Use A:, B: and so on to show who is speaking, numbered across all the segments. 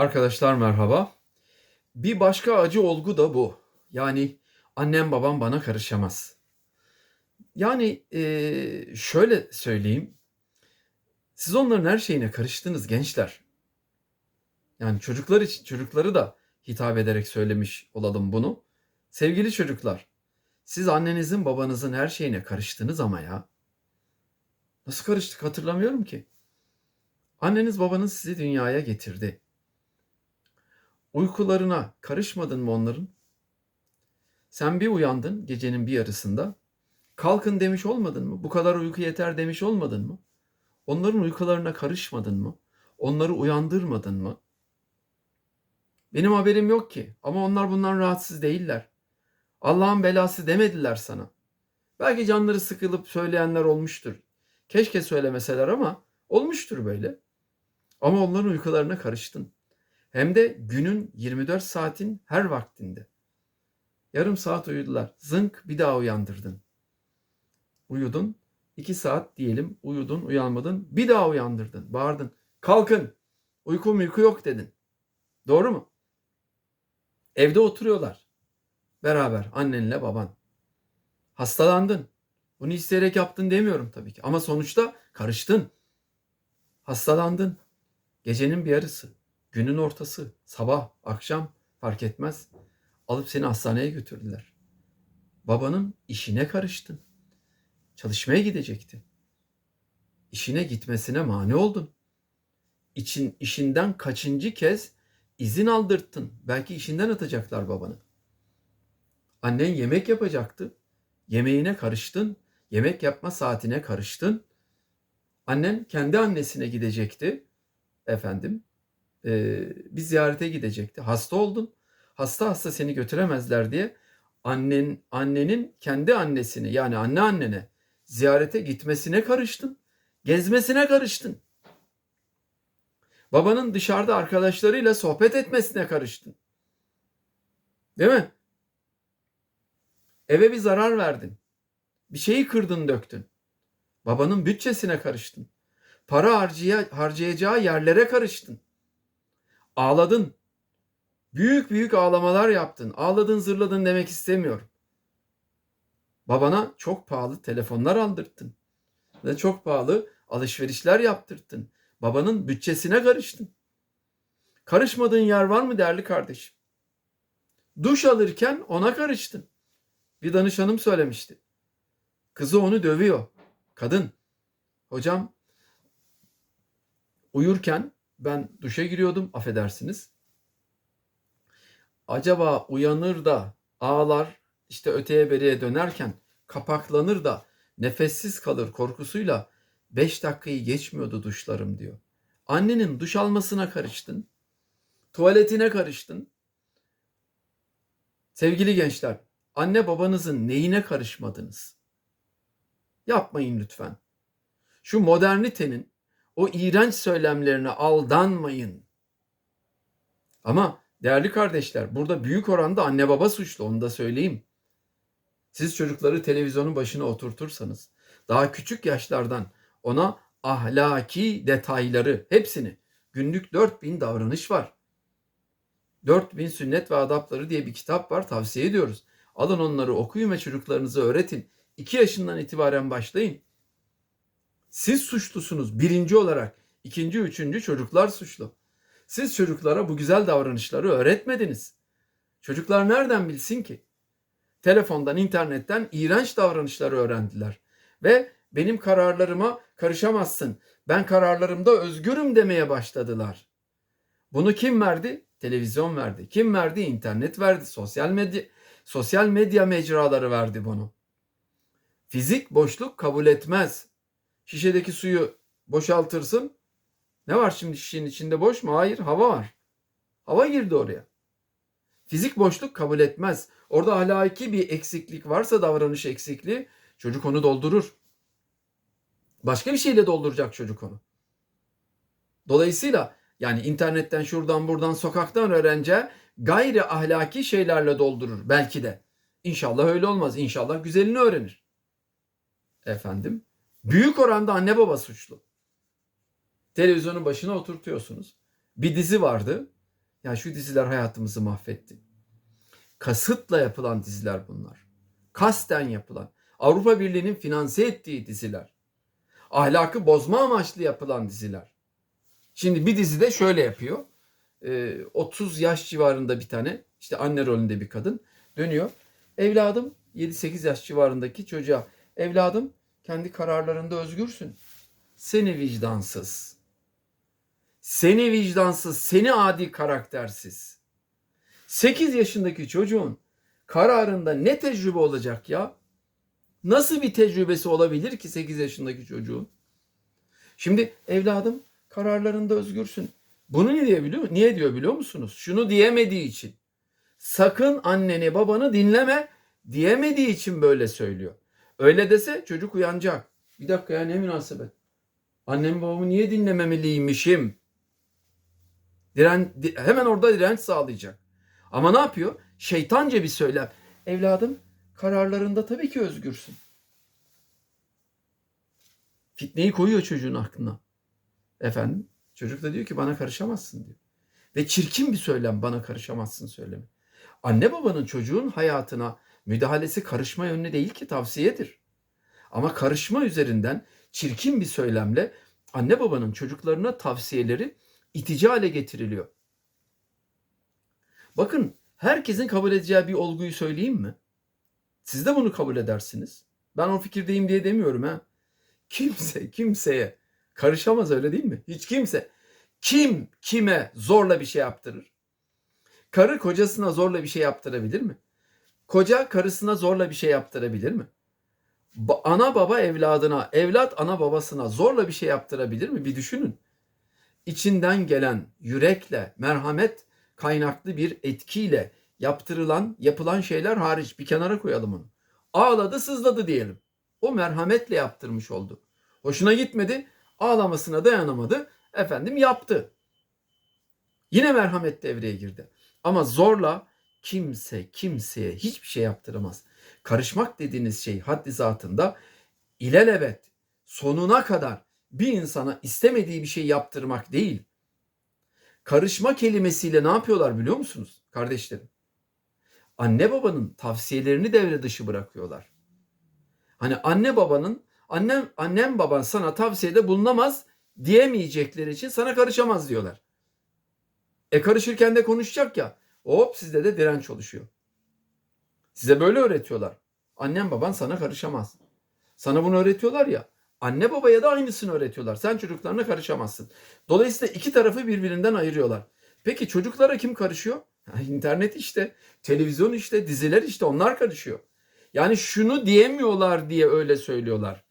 A: Arkadaşlar merhaba. Bir başka acı olgu da bu. Yani annem babam bana karışamaz. Yani eee, şöyle söyleyeyim. Siz onların her şeyine karıştınız gençler. Yani çocuklar için çocukları da hitap ederek söylemiş olalım bunu. Sevgili çocuklar, siz annenizin babanızın her şeyine karıştınız ama ya. Nasıl karıştık hatırlamıyorum ki. Anneniz babanız sizi dünyaya getirdi. Uykularına karışmadın mı onların? Sen bir uyandın gecenin bir yarısında. Kalkın demiş olmadın mı? Bu kadar uyku yeter demiş olmadın mı? Onların uykularına karışmadın mı? Onları uyandırmadın mı? Benim haberim yok ki ama onlar bundan rahatsız değiller. Allah'ın belası demediler sana. Belki canları sıkılıp söyleyenler olmuştur. Keşke söylemeseler ama olmuştur böyle. Ama onların uykularına karıştın. Hem de günün 24 saatin her vaktinde. Yarım saat uyudular. Zınk bir daha uyandırdın. Uyudun. iki saat diyelim uyudun uyanmadın. Bir daha uyandırdın. Bağırdın. Kalkın. Uyku uyku yok dedin. Doğru mu? Evde oturuyorlar. Beraber annenle baban. Hastalandın. Bunu isteyerek yaptın demiyorum tabii ki. Ama sonuçta karıştın. Hastalandın. Gecenin bir yarısı. Günün ortası, sabah, akşam fark etmez. Alıp seni hastaneye götürdüler. Babanın işine karıştın. Çalışmaya gidecekti. İşine gitmesine mani oldun. İçin, işinden kaçıncı kez izin aldırttın. Belki işinden atacaklar babanı. Annen yemek yapacaktı. Yemeğine karıştın. Yemek yapma saatine karıştın. Annen kendi annesine gidecekti. Efendim e, bir ziyarete gidecekti. Hasta oldun. Hasta hasta seni götüremezler diye annen annenin kendi annesini yani anne annene ziyarete gitmesine karıştın. Gezmesine karıştın. Babanın dışarıda arkadaşlarıyla sohbet etmesine karıştın. Değil mi? Eve bir zarar verdin. Bir şeyi kırdın döktün. Babanın bütçesine karıştın. Para harcaya, harcayacağı yerlere karıştın. Ağladın. Büyük büyük ağlamalar yaptın. Ağladın zırladın demek istemiyorum. Babana çok pahalı telefonlar aldırttın. Ve çok pahalı alışverişler yaptırttın. Babanın bütçesine karıştın. Karışmadığın yer var mı değerli kardeşim? Duş alırken ona karıştın. Bir danışanım söylemişti. Kızı onu dövüyor. Kadın. Hocam uyurken ben duşa giriyordum affedersiniz. Acaba uyanır da ağlar işte öteye beriye dönerken kapaklanır da nefessiz kalır korkusuyla 5 dakikayı geçmiyordu duşlarım diyor. Annenin duş almasına karıştın. Tuvaletine karıştın. Sevgili gençler, anne babanızın neyine karışmadınız? Yapmayın lütfen. Şu modernitenin o iğrenç söylemlerine aldanmayın. Ama değerli kardeşler burada büyük oranda anne baba suçlu onu da söyleyeyim. Siz çocukları televizyonun başına oturtursanız daha küçük yaşlardan ona ahlaki detayları hepsini günlük 4000 davranış var. 4000 sünnet ve adapları diye bir kitap var tavsiye ediyoruz. Alın onları okuyun ve çocuklarınıza öğretin. 2 yaşından itibaren başlayın. Siz suçlusunuz birinci olarak. ikinci, üçüncü çocuklar suçlu. Siz çocuklara bu güzel davranışları öğretmediniz. Çocuklar nereden bilsin ki? Telefondan, internetten iğrenç davranışları öğrendiler. Ve benim kararlarıma karışamazsın. Ben kararlarımda özgürüm demeye başladılar. Bunu kim verdi? Televizyon verdi. Kim verdi? İnternet verdi. Sosyal medya sosyal medya mecraları verdi bunu. Fizik boşluk kabul etmez. Şişedeki suyu boşaltırsın. Ne var şimdi şişenin içinde boş mu? Hayır, hava var. Hava girdi oraya. Fizik boşluk kabul etmez. Orada ahlaki bir eksiklik varsa davranış eksikliği çocuk onu doldurur. Başka bir şeyle dolduracak çocuk onu. Dolayısıyla yani internetten şuradan buradan sokaktan öğreneceği gayri ahlaki şeylerle doldurur belki de. İnşallah öyle olmaz. İnşallah güzelini öğrenir. Efendim büyük oranda anne baba suçlu. Televizyonun başına oturtuyorsunuz. Bir dizi vardı. Ya şu diziler hayatımızı mahvetti. Kasıtla yapılan diziler bunlar. Kasten yapılan. Avrupa Birliği'nin finanse ettiği diziler. Ahlakı bozma amaçlı yapılan diziler. Şimdi bir dizide şöyle yapıyor. Ee, 30 yaş civarında bir tane işte anne rolünde bir kadın dönüyor. Evladım 7-8 yaş civarındaki çocuğa evladım kendi kararlarında özgürsün. Seni vicdansız. Seni vicdansız, seni adi karaktersiz. 8 yaşındaki çocuğun kararında ne tecrübe olacak ya? Nasıl bir tecrübesi olabilir ki 8 yaşındaki çocuğun? Şimdi evladım kararlarında özgürsün. Bunu ne diye biliyor, niye diyor biliyor musunuz? Şunu diyemediği için. Sakın anneni babanı dinleme diyemediği için böyle söylüyor. Öyle dese çocuk uyanacak. Bir dakika ya ne münasebet. Annemi babamı niye dinlememeliymişim? Diren, di- hemen orada direnç sağlayacak. Ama ne yapıyor? Şeytanca bir söylem. Evladım kararlarında tabii ki özgürsün. Fitneyi koyuyor çocuğun aklına. Efendim çocuk da diyor ki bana karışamazsın diyor. Ve çirkin bir söylem bana karışamazsın söylemi. Anne babanın çocuğun hayatına müdahalesi karışma yönlü değil ki tavsiyedir. Ama karışma üzerinden çirkin bir söylemle anne babanın çocuklarına tavsiyeleri itici hale getiriliyor. Bakın herkesin kabul edeceği bir olguyu söyleyeyim mi? Siz de bunu kabul edersiniz. Ben o fikirdeyim diye demiyorum ha. Kimse kimseye karışamaz öyle değil mi? Hiç kimse. Kim kime zorla bir şey yaptırır? Karı kocasına zorla bir şey yaptırabilir mi? Koca karısına zorla bir şey yaptırabilir mi? Ba- ana baba evladına, evlat ana babasına zorla bir şey yaptırabilir mi? Bir düşünün. İçinden gelen yürekle, merhamet kaynaklı bir etkiyle yaptırılan, yapılan şeyler hariç bir kenara koyalım onu. Ağladı, sızladı diyelim. O merhametle yaptırmış oldu. Hoşuna gitmedi, ağlamasına dayanamadı. Efendim yaptı. Yine merhamet devreye girdi. Ama zorla kimse kimseye hiçbir şey yaptıramaz. Karışmak dediğiniz şey haddi zatında ilelebet sonuna kadar bir insana istemediği bir şey yaptırmak değil. Karışma kelimesiyle ne yapıyorlar biliyor musunuz kardeşlerim? Anne babanın tavsiyelerini devre dışı bırakıyorlar. Hani anne babanın annem annem baban sana tavsiyede bulunamaz diyemeyecekleri için sana karışamaz diyorlar. E karışırken de konuşacak ya. Hop sizde de direnç oluşuyor. Size böyle öğretiyorlar. Annem baban sana karışamaz. Sana bunu öğretiyorlar ya. Anne babaya da aynısını öğretiyorlar. Sen çocuklarına karışamazsın. Dolayısıyla iki tarafı birbirinden ayırıyorlar. Peki çocuklara kim karışıyor? Ha, İnternet işte, televizyon işte, diziler işte onlar karışıyor. Yani şunu diyemiyorlar diye öyle söylüyorlar.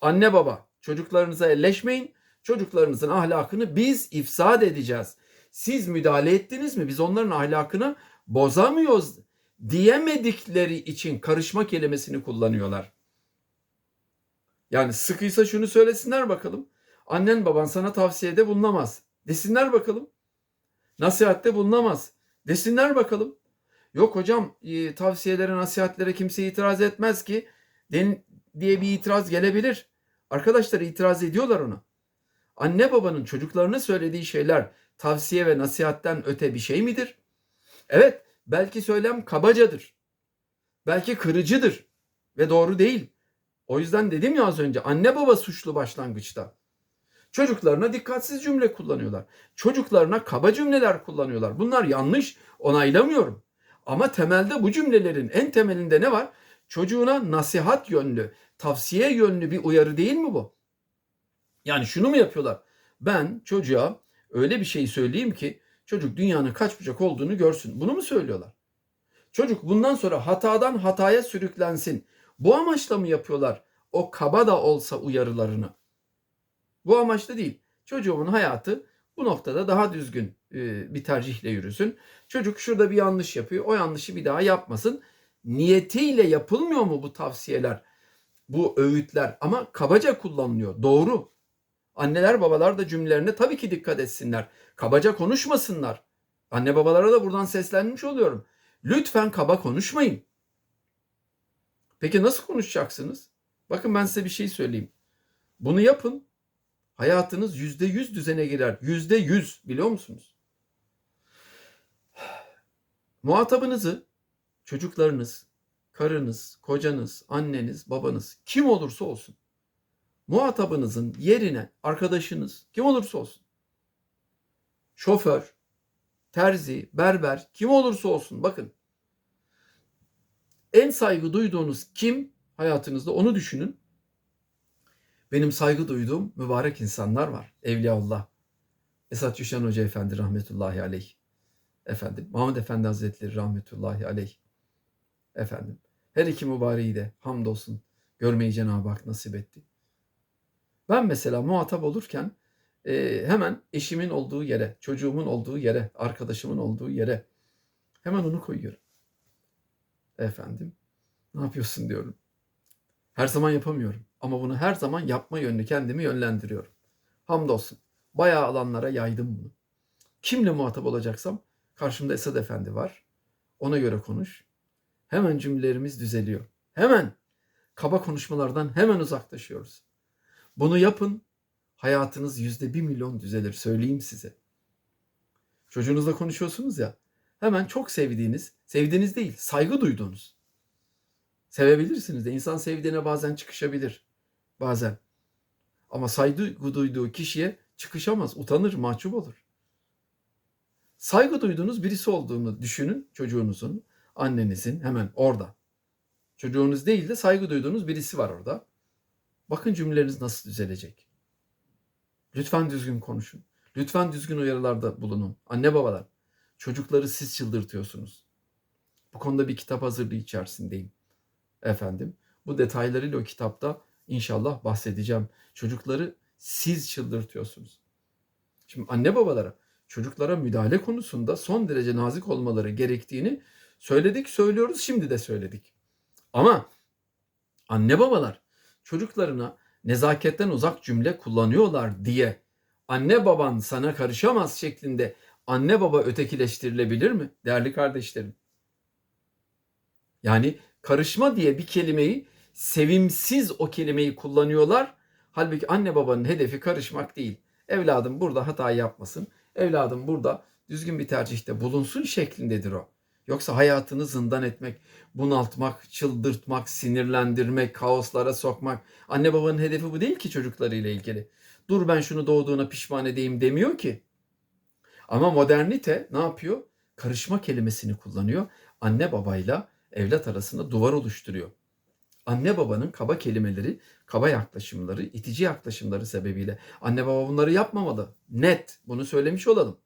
A: Anne baba çocuklarınıza elleşmeyin. Çocuklarınızın ahlakını biz ifsad edeceğiz. Siz müdahale ettiniz mi? Biz onların ahlakını bozamıyoruz diyemedikleri için karışma kelimesini kullanıyorlar. Yani sıkıysa şunu söylesinler bakalım. Annen baban sana tavsiyede bulunamaz. Desinler bakalım. Nasihatte bulunamaz. Desinler bakalım. Yok hocam e, tavsiyelere nasihatlere kimse itiraz etmez ki diye bir itiraz gelebilir. Arkadaşlar itiraz ediyorlar ona. Anne babanın çocuklarına söylediği şeyler tavsiye ve nasihatten öte bir şey midir? Evet, belki söylem kabacadır. Belki kırıcıdır ve doğru değil. O yüzden dedim ya az önce anne baba suçlu başlangıçta. Çocuklarına dikkatsiz cümle kullanıyorlar. Çocuklarına kaba cümleler kullanıyorlar. Bunlar yanlış, onaylamıyorum. Ama temelde bu cümlelerin en temelinde ne var? Çocuğuna nasihat yönlü, tavsiye yönlü bir uyarı değil mi bu? Yani şunu mu yapıyorlar? Ben çocuğa öyle bir şey söyleyeyim ki çocuk dünyanın kaç bucak olduğunu görsün. Bunu mu söylüyorlar? Çocuk bundan sonra hatadan hataya sürüklensin. Bu amaçla mı yapıyorlar o kaba da olsa uyarılarını? Bu amaçla değil. Çocuğumun hayatı bu noktada daha düzgün e, bir tercihle yürüsün. Çocuk şurada bir yanlış yapıyor. O yanlışı bir daha yapmasın. Niyetiyle yapılmıyor mu bu tavsiyeler? Bu öğütler ama kabaca kullanılıyor. Doğru. Anneler babalar da cümlelerine tabii ki dikkat etsinler. Kabaca konuşmasınlar. Anne babalara da buradan seslenmiş oluyorum. Lütfen kaba konuşmayın. Peki nasıl konuşacaksınız? Bakın ben size bir şey söyleyeyim. Bunu yapın. Hayatınız yüzde yüz düzene girer. Yüzde yüz biliyor musunuz? Muhatabınızı çocuklarınız, karınız, kocanız, anneniz, babanız kim olursa olsun muhatabınızın yerine arkadaşınız kim olursa olsun şoför, terzi, berber kim olursa olsun bakın en saygı duyduğunuz kim hayatınızda onu düşünün. Benim saygı duyduğum mübarek insanlar var. Evliyaullah. Esat Yuşan Hoca Efendi rahmetullahi aleyh. Efendim Muhammed Efendi Hazretleri rahmetullahi aleyh. Efendim her iki mübareği de hamdolsun görmeyi Cenab-ı Hak nasip etti. Ben mesela muhatap olurken e, hemen eşimin olduğu yere, çocuğumun olduğu yere, arkadaşımın olduğu yere hemen onu koyuyorum. Efendim ne yapıyorsun diyorum. Her zaman yapamıyorum ama bunu her zaman yapma yönlü kendimi yönlendiriyorum. Hamdolsun. Bayağı alanlara yaydım bunu. Kimle muhatap olacaksam karşımda Esad Efendi var. Ona göre konuş. Hemen cümlelerimiz düzeliyor. Hemen kaba konuşmalardan hemen uzaklaşıyoruz. Bunu yapın. Hayatınız yüzde bir milyon düzelir. Söyleyeyim size. Çocuğunuzla konuşuyorsunuz ya. Hemen çok sevdiğiniz, sevdiğiniz değil, saygı duyduğunuz. Sevebilirsiniz de. insan sevdiğine bazen çıkışabilir. Bazen. Ama saygı duyduğu kişiye çıkışamaz, utanır, mahcup olur. Saygı duyduğunuz birisi olduğunu düşünün çocuğunuzun, annenizin hemen orada. Çocuğunuz değil de saygı duyduğunuz birisi var orada. Bakın cümleleriniz nasıl düzelecek. Lütfen düzgün konuşun. Lütfen düzgün uyarılarda bulunun. Anne babalar, çocukları siz çıldırtıyorsunuz. Bu konuda bir kitap hazırlığı içerisindeyim. Efendim, bu detaylarıyla o kitapta inşallah bahsedeceğim. Çocukları siz çıldırtıyorsunuz. Şimdi anne babalara çocuklara müdahale konusunda son derece nazik olmaları gerektiğini söyledik, söylüyoruz, şimdi de söyledik. Ama anne babalar çocuklarına nezaketten uzak cümle kullanıyorlar diye anne baban sana karışamaz şeklinde anne baba ötekileştirilebilir mi değerli kardeşlerim? Yani karışma diye bir kelimeyi sevimsiz o kelimeyi kullanıyorlar. Halbuki anne babanın hedefi karışmak değil. Evladım burada hata yapmasın. Evladım burada düzgün bir tercihte bulunsun şeklindedir o. Yoksa hayatını zindan etmek, bunaltmak, çıldırtmak, sinirlendirmek, kaoslara sokmak. Anne babanın hedefi bu değil ki çocuklarıyla ilgili. Dur ben şunu doğduğuna pişman edeyim demiyor ki. Ama modernite ne yapıyor? Karışma kelimesini kullanıyor. Anne babayla evlat arasında duvar oluşturuyor. Anne babanın kaba kelimeleri, kaba yaklaşımları, itici yaklaşımları sebebiyle anne baba bunları yapmamalı. Net bunu söylemiş olalım.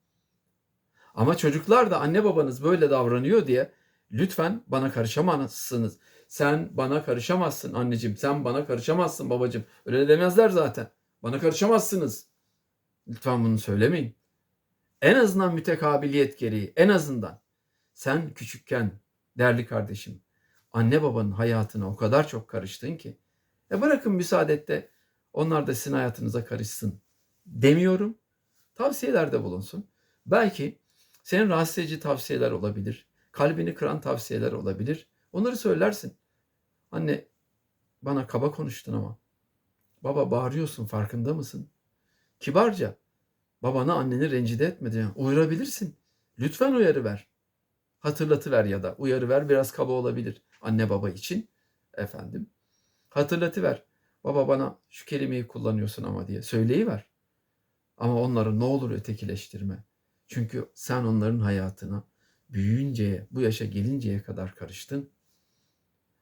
A: Ama çocuklar da anne babanız böyle davranıyor diye lütfen bana karışamazsınız. Sen bana karışamazsın anneciğim. Sen bana karışamazsın babacığım. Öyle demezler zaten. Bana karışamazsınız. Lütfen bunu söylemeyin. En azından mütekabiliyet gereği en azından sen küçükken değerli kardeşim anne babanın hayatına o kadar çok karıştın ki e bırakın müsaadette onlar da sizin hayatınıza karışsın demiyorum. Tavsiyelerde bulunsun. Belki senin rahatsız edici tavsiyeler olabilir. Kalbini kıran tavsiyeler olabilir. Onları söylersin. Anne bana kaba konuştun ama. Baba bağırıyorsun farkında mısın? Kibarca babana anneni rencide etmedi. Uyarabilirsin. Lütfen uyarı ver. Hatırlatıver ya da uyarı ver biraz kaba olabilir anne baba için. Efendim. Hatırlatıver. Baba bana şu kelimeyi kullanıyorsun ama diye söyleyiver. Ama onları ne olur ötekileştirme. Çünkü sen onların hayatına büyüyünceye, bu yaşa gelinceye kadar karıştın.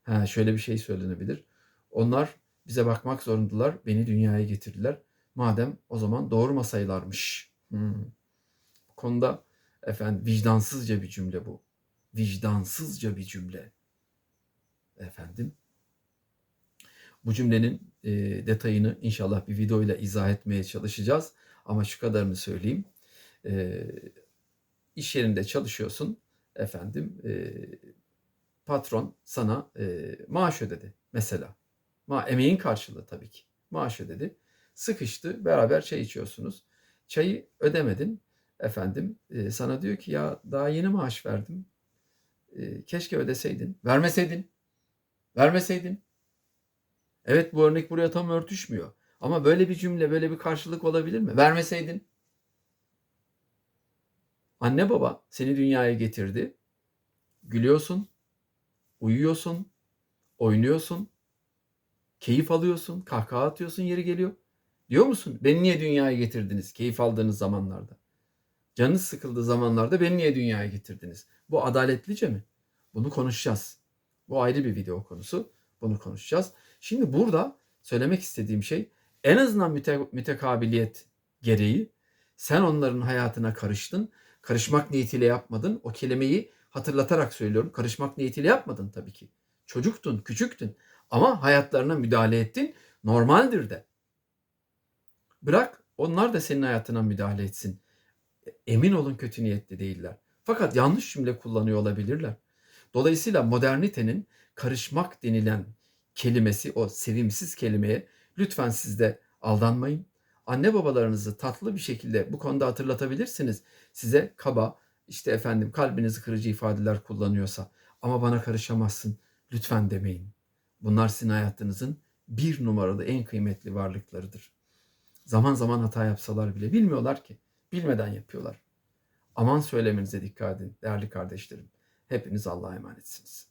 A: Ha, şöyle bir şey söylenebilir. Onlar bize bakmak zorundalar, beni dünyaya getirdiler. Madem o zaman doğurmasaylarmış. Hmm. Bu konuda efendim vicdansızca bir cümle bu. Vicdansızca bir cümle. Efendim. Bu cümlenin e, detayını inşallah bir videoyla izah etmeye çalışacağız. Ama şu kadarını söyleyeyim e, iş yerinde çalışıyorsun efendim e, patron sana e, maaş ödedi mesela. Ma emeğin karşılığı tabii ki. Maaş ödedi. Sıkıştı beraber çay içiyorsunuz. Çayı ödemedin efendim e, sana diyor ki ya daha yeni maaş verdim. E, keşke ödeseydin. Vermeseydin. Vermeseydin. Evet bu örnek buraya tam örtüşmüyor. Ama böyle bir cümle, böyle bir karşılık olabilir mi? Vermeseydin. Anne baba seni dünyaya getirdi. Gülüyorsun, uyuyorsun, oynuyorsun, keyif alıyorsun, kahkaha atıyorsun yeri geliyor. Diyor musun? Beni niye dünyaya getirdiniz keyif aldığınız zamanlarda? Canınız sıkıldığı zamanlarda beni niye dünyaya getirdiniz? Bu adaletlice mi? Bunu konuşacağız. Bu ayrı bir video konusu. Bunu konuşacağız. Şimdi burada söylemek istediğim şey en azından müte, mütekabiliyet gereği sen onların hayatına karıştın. Karışmak niyetiyle yapmadın. O kelimeyi hatırlatarak söylüyorum. Karışmak niyetiyle yapmadın tabii ki. Çocuktun, küçüktün. Ama hayatlarına müdahale ettin. Normaldir de. Bırak onlar da senin hayatına müdahale etsin. Emin olun kötü niyetli değiller. Fakat yanlış cümle kullanıyor olabilirler. Dolayısıyla modernitenin karışmak denilen kelimesi, o sevimsiz kelimeye lütfen siz de aldanmayın. Anne babalarınızı tatlı bir şekilde bu konuda hatırlatabilirsiniz. Size kaba, işte efendim kalbinizi kırıcı ifadeler kullanıyorsa ama bana karışamazsın lütfen demeyin. Bunlar sizin hayatınızın bir numaralı en kıymetli varlıklarıdır. Zaman zaman hata yapsalar bile bilmiyorlar ki. Bilmeden yapıyorlar. Aman söylemenize dikkat edin değerli kardeşlerim. Hepiniz Allah'a emanetsiniz.